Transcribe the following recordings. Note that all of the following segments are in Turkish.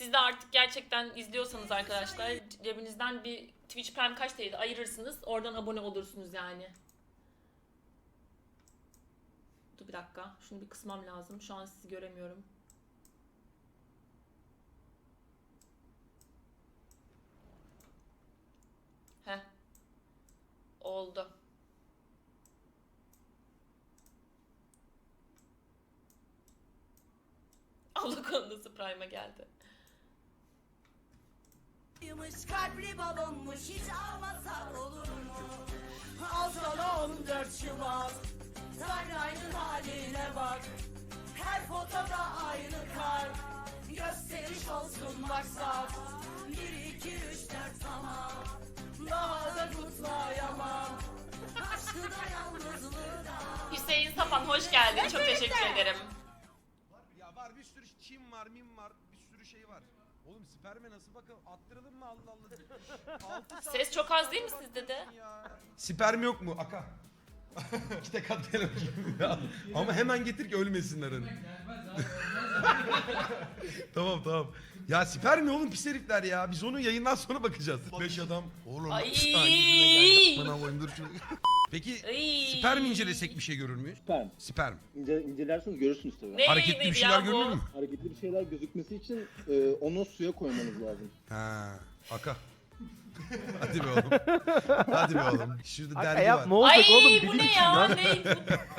Siz de artık gerçekten izliyorsanız arkadaşlar cebinizden bir Twitch Prime kaç TL'de ayırırsınız. Oradan abone olursunuz yani. Dur bir dakika. Şunu bir kısmam lazım. Şu an sizi göremiyorum. Heh. Oldu. Allah konusu Prime'a geldi. Ymış kalpli balonmuş hiç almasak olur mu? Al sana 14 Şubat Timeline'ın haline bak Her fotoda aynı kalp Gösteriş olsun maksat 1, 2, 3, 4 tamam Daha da kutlayamam Aşkı da yalnızlığı da Hüseyin Sapan hoş geldin. Çok teşekkür ederim. Var ya var bir sürü çim var, mim var, bir sürü şey var. Oğlum sperme nasıl bakalım? Attıralım mı Allah Allah? Altı saat Ses çok az değil mi sizde de? ya. Sperm yok mu? Aka. İki tek atlayalım ya. Ama hemen getir ki ölmesinler hani. tamam tamam. Ya sperm mi oğlum pis herifler ya. Biz onu yayından sonra bakacağız. Beş adam. Oğlum. Ay. Bana koyayım, dur şunu. Peki Ay. sperm incelesek bir şey görür müyüz? Sperm. Sperm. İnce, incelerseniz görürsünüz tabii. Ne Hareketli bir şeyler görünür mü? Hareketli bir şeyler gözükmesi için e, onu suya koymanız lazım. Ha, aka. Hadi be oğlum. Hadi be oğlum. Şurada Aka dergi yap var. ne olacak Ay oğlum bu ne için ya? lan. Ne, bu,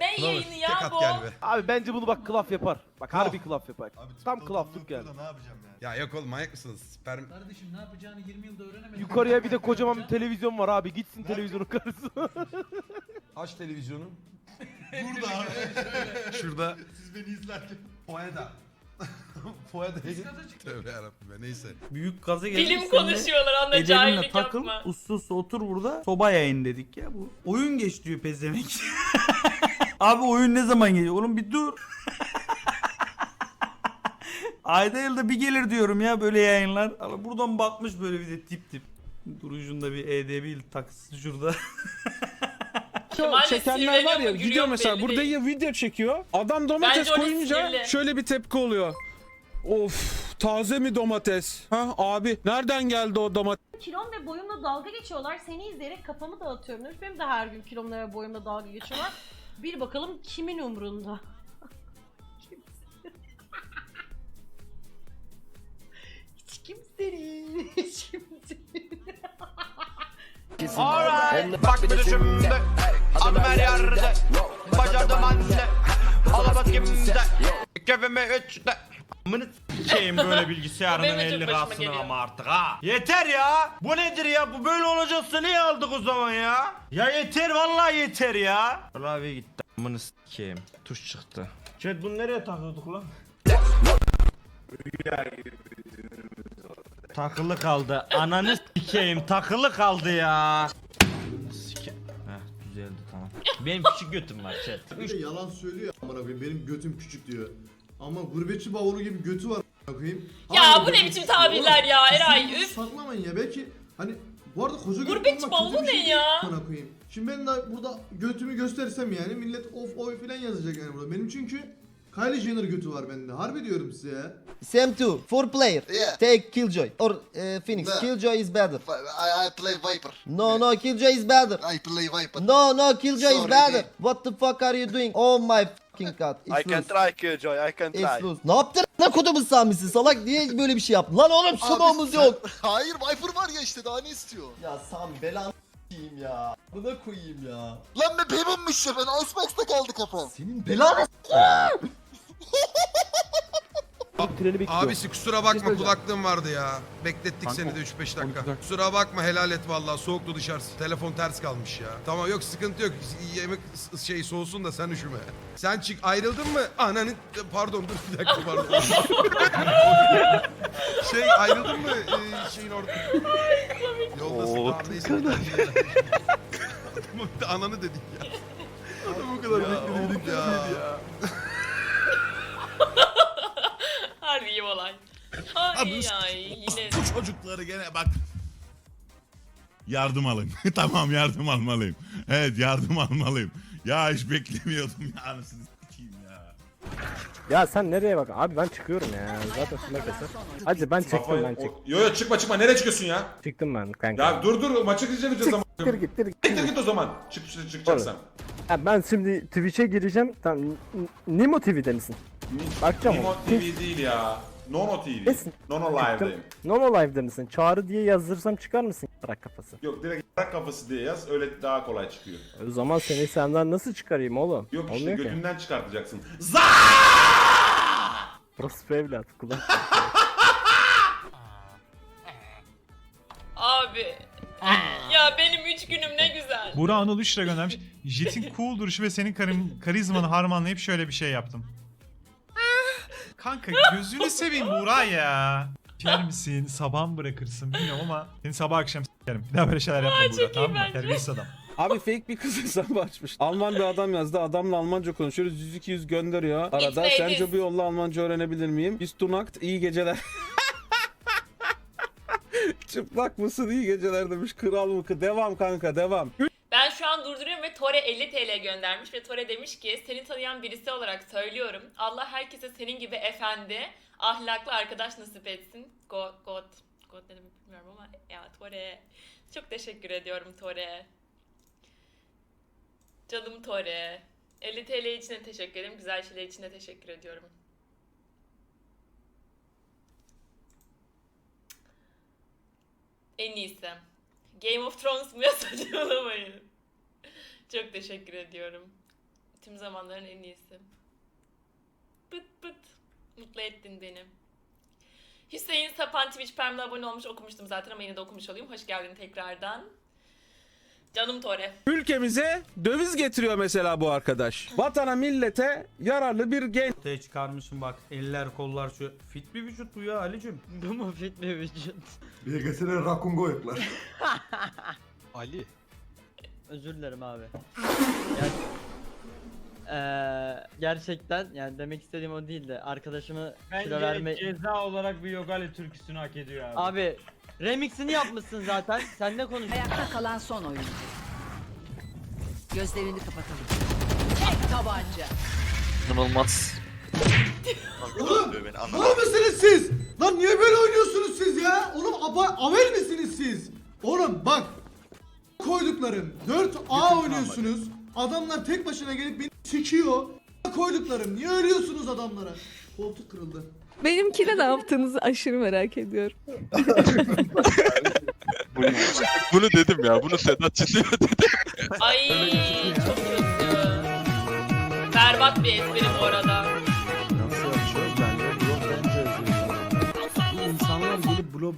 ne Ne olur, yayını tek ya at bu? gel be. Abi bence bunu bak klaf yapar. Bak harbi klaf yapar. Abi Tam TikTok klaflık burada yani. Ne yapacağım yani? Ya yok oğlum manyak mısınız? Sperm... Kardeşim ne yapacağını 20 yılda öğrenemedim. Yukarıya bir de kocaman bir televizyon var abi. Gitsin televizyonun karşısına. Aç televizyonu. Burada abi. Şurada. Siz beni izlerken. Poeda. Diskata çıktı. Tövbe yarabbim ya neyse. Büyük gaza geldik. Bilim konuşuyorlar anla Ecelinle cahillik takıl, yapma. uslu uslu otur burada. Soba yayın dedik ya bu. Oyun geç diyor pezevenk. Abi oyun ne zaman geliyor? Oğlum bir dur. Ayda yılda bir gelir diyorum ya böyle yayınlar. Ama buradan bakmış böyle bir de tip tip. Durucunda bir EDB takısı şurada. Kemal çekenler var sinirleniyor ya gülüyor gidiyor mu mesela belli burada değil. ya video çekiyor. Adam domates Bence koyunca sinirli. şöyle bir tepki oluyor. Of taze mi domates? Ha abi nereden geldi o domates? kilom ve boyumla dalga geçiyorlar. Seni izleyerek kafamı dağıtıyorum demiş. Benim de her gün kilomla ve boyumla dalga geçiyorlar. Bir bakalım kimin umrunda? Hiç kimsenin. Hiç kimsenin. Alright Bak bir de şimdi Adım her yerde. Bacadım anne. Alabat kimde? Kefeme üçte Amını s**eyim böyle bilgisayarının Benim de çok 50 başıma lirasını ama artık ha. Yeter ya. Bu nedir ya? Bu böyle olacaksa niye aldık o zaman ya? Ya yeter vallahi yeter ya. Klavye gitti Amını s**eyim. Tuş çıktı. Chat bunu nereye takıyorduk lan? Takılı kaldı. Ananı sikeyim takılı kaldı ya. Benim küçük götüm var chat. Bir de yalan söylüyor amına koyayım. Benim götüm küçük diyor. Ama gurbetçi bavulu gibi götü var amına koyayım. Ya Hala bu ne götü biçim tabirler ya, Eray, üf. Saklamayın ya belki hani bu arada koca götlü Gurbetçi olmak kötü bavulu bir şey ne değil ya? amına koyayım. Şimdi ben de burada götümü göstersem yani millet of oy filan yazacak yani burada. Benim çünkü Kylie Jenner götü var bende. Harbi diyorum size ya. Sam2, four player. Yeah. Take Killjoy or uh, Phoenix. No. Killjoy is better. I, I play Viper. No, no, Killjoy is better. I play Viper. No, no, Killjoy is Sorry, better. dude. What the fuck are you doing? Oh my fucking god. It's loose. try Killjoy I can It's loose. Ne yaptın? Ne kodumun samisin salak? Niye böyle bir şey yaptın? Lan oğlum sumomuz yok. Hayır Viper var ya işte daha ne istiyor? Ya Sam belanı s**eyim ya. Buna koyayım ya. Lan be benimmiş ya ben Icebox'ta kaldı kafam. Senin belanı Treni. Abisi kusura bakma söyleyeceğim. kulaklığım vardı ya. Beklettik Kanka, seni de 3-5 dakika. 12 dakika. Kusura bakma helal et vallahi soğuktu dışarısı. Telefon ters kalmış ya. Tamam yok sıkıntı yok. Yemek şey soğusun da sen üşüme. Sen çık ayrıldın mı? Ananı pardon dur bir dakika pardon. şey ayrıldın mı ee, şeyin orada? Yoldasın tamam neyse. Ananı dedik ya. Adam o kadar bekledik ya. Harbi iyi olay. Yine. Bu çocukları gene bak. Yardım alın. tamam yardım almalıyım. Evet yardım almalıyım. Ya hiç beklemiyordum ya. Anasını sikeyim ya. Ya sen nereye bak? Abi ben çıkıyorum ya. Zaten şuna keser. Hacı ben çıktım ben çıktım. Yo yo çıkma çıkma nereye çıkıyorsun ya? Çıktım ben kanka. Ya dur dur maçı izlemeyeceğiz ama. Gittir gittir. Git git o zaman. Çık çıkacaksan. Ha, ben şimdi Twitch'e gireceğim. Tamam. N- Nimo TV'de misin? Bakacağım. Nimo. TV değil ya. Nono TV. Nesin? Nono Live'dayım. Nono Live'de misin? Çağrı diye yazdırsam çıkar mısın? Bırak kafası. Yok direkt yarak kafası diye yaz öyle daha kolay çıkıyor. O zaman seni senden nasıl çıkarayım oğlum? Yok işte Olmuyor ki. götünden çıkartacaksın. Za! Orospu evlat. Kulak. Abi. ya benim üç günüm ne güzel. Burak Anıl 3 lira göndermiş. Jet'in cool duruşu ve senin karim, karizmanı harmanlayıp şöyle bir şey yaptım. Kanka gözünü seveyim Burak ya. Yer misin? Sabah mı bırakırsın bilmiyorum ama seni sabah akşam s**erim. Bir daha böyle şeyler yapma çok iyi Burak tamam mı? bence. Terbiyesiz adam. Abi fake bir kız hesabı açmış. Alman bir adam yazdı. Adamla Almanca konuşuyoruz. 100 yüz gönderiyor. Arada It's ladies. sence bu yolla Almanca öğrenebilir miyim? Biz tunakt iyi geceler. Çıplak mısın iyi geceler demiş. Kral mı? Devam kanka devam. Ben şu an durduruyorum ve Tore 50 TL göndermiş ve Tore demiş ki seni tanıyan birisi olarak söylüyorum. Allah herkese senin gibi efendi, ahlaklı arkadaş nasip etsin. God, God, God ne demek bilmiyorum ama ya Tore. Çok teşekkür ediyorum Tore. Canım Tore. 50 TL için de teşekkür ederim. Güzel şeyler için de teşekkür ediyorum. En iyisi. Game of Thrones mu ya saçmalamayın. Çok teşekkür ediyorum. Tüm zamanların en iyisi. Pıt pıt. Mutlu ettin beni. Hüseyin Sapan Twitch Prime'la abone olmuş okumuştum zaten ama yine de okumuş olayım. Hoş geldin tekrardan. Canım Tore. Ülkemize döviz getiriyor mesela bu arkadaş. Vatana millete yararlı bir genç. Ortaya çıkarmışım bak eller kollar şu fit bir vücut bu ya Ali'cim. Bu mu fit bir vücut? BGS'de rakun koyuklar. Ali. Özür dilerim abi. Ger- Eee, gerçekten yani demek istediğim o değil de arkadaşımı kilo verme... ceza olarak bir Yogali türküsünü hak ediyor abi. Abi remixini yapmışsın zaten. Sen ne konuşuyorsun? Ayakta kalan son oyuncu. Gözlerini kapatalım. Tek tabanca. İnanılmaz. Oğlum mal mısınız siz? Lan niye böyle oynuyorsunuz siz ya? Oğlum aba avel misiniz siz? Oğlum bak koyduklarım 4A oynuyorsunuz. Adamlar tek başına gelip beni sikiyor. Koyduklarım niye ölüyorsunuz adamlara? Koltuk kırıldı. Benimkine ne yaptığınızı aşırı merak ediyorum. Bunu dedim ya. Bunu Sedat Çiziyor dedi. Ay çok kötü. Berbat bir espri bu arada.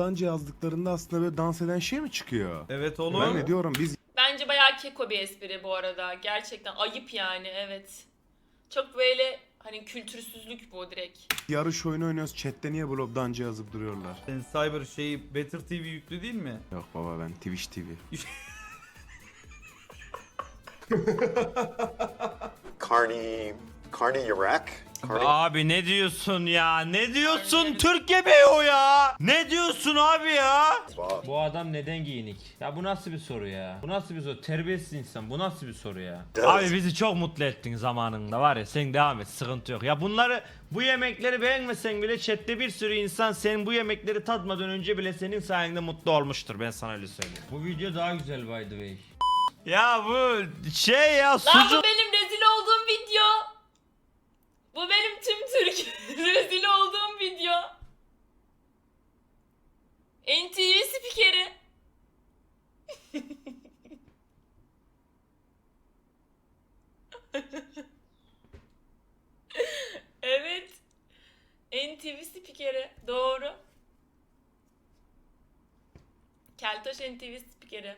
Blobdanca yazdıklarında aslında böyle dans eden şey mi çıkıyor? Evet oğlum. diyorum biz Bence bayağı keko bir espri bu arada. Gerçekten ayıp yani evet. Çok böyle hani kültürsüzlük bu direkt. yarış oyunu oynuyoruz chatte niye blobdanca yazıp duruyorlar? Senin Cyber şeyi Better TV yüklü değil mi? Yok baba ben Twitch TV. Carney... Carney Iraq? Abi ne diyorsun ya? Ne diyorsun Türkiye Bey o ya? Ne diyorsun abi ya? Bu adam neden giyinik? Ya bu nasıl bir soru ya? Bu nasıl bir soru? Terbiyesiz insan. Bu nasıl bir soru ya? Abi bizi çok mutlu ettin zamanında var ya. Sen devam et. Sıkıntı yok. Ya bunları bu yemekleri beğenmesen bile chatte bir sürü insan senin bu yemekleri tatmadan önce bile senin sayende mutlu olmuştur. Ben sana öyle söyleyeyim. Bu video daha güzel by the way. Ya bu şey ya Lan sucuk bu benim rezil olduğum video. Bu benim tüm Türk rezil olduğum video. NTV spikeri. evet. NTV spikeri. Doğru. Keltoş NTV spikeri.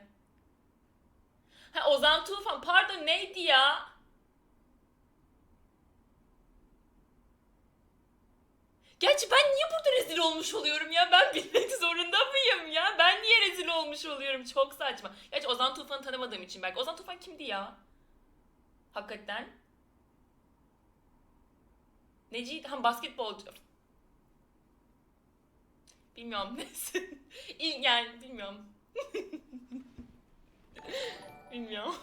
Ha Ozan Tufan pardon neydi ya? Gerçi ben niye burada rezil olmuş oluyorum ya? Ben bilmek zorunda mıyım ya? Ben niye rezil olmuş oluyorum? Çok saçma. Gerçi Ozan Tufan'ı tanımadığım için belki. Ozan Tufan kimdi ya? Hakikaten. Neciydi? Ha basketbolcu. Bilmiyorum neyse. İl yani bilmiyorum. Bilmiyorum.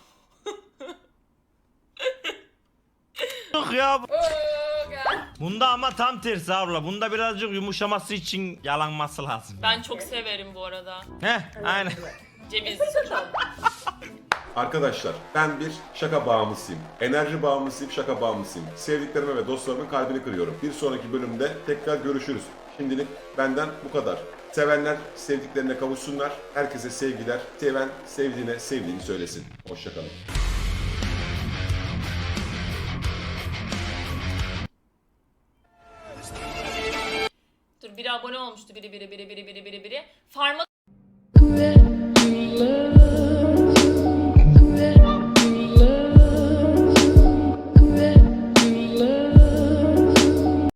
ya. Oh, God. Bunda ama tam tersi abla. Bunda birazcık yumuşaması için yalanması lazım. Ben çok severim bu arada. Heh aynen. Cevizli süt. Arkadaşlar ben bir şaka bağımlısıyım. Enerji bağımlısıyım, şaka bağımlısıyım. Sevdiklerime ve dostlarımın kalbini kırıyorum. Bir sonraki bölümde tekrar görüşürüz. Şimdilik benden bu kadar. Sevenler sevdiklerine kavuşsunlar. Herkese sevgiler. Seven sevdiğine sevdiğini söylesin. Hoşçakalın. Biri abone olmuştu biri biri biri biri biri biri biri. Farma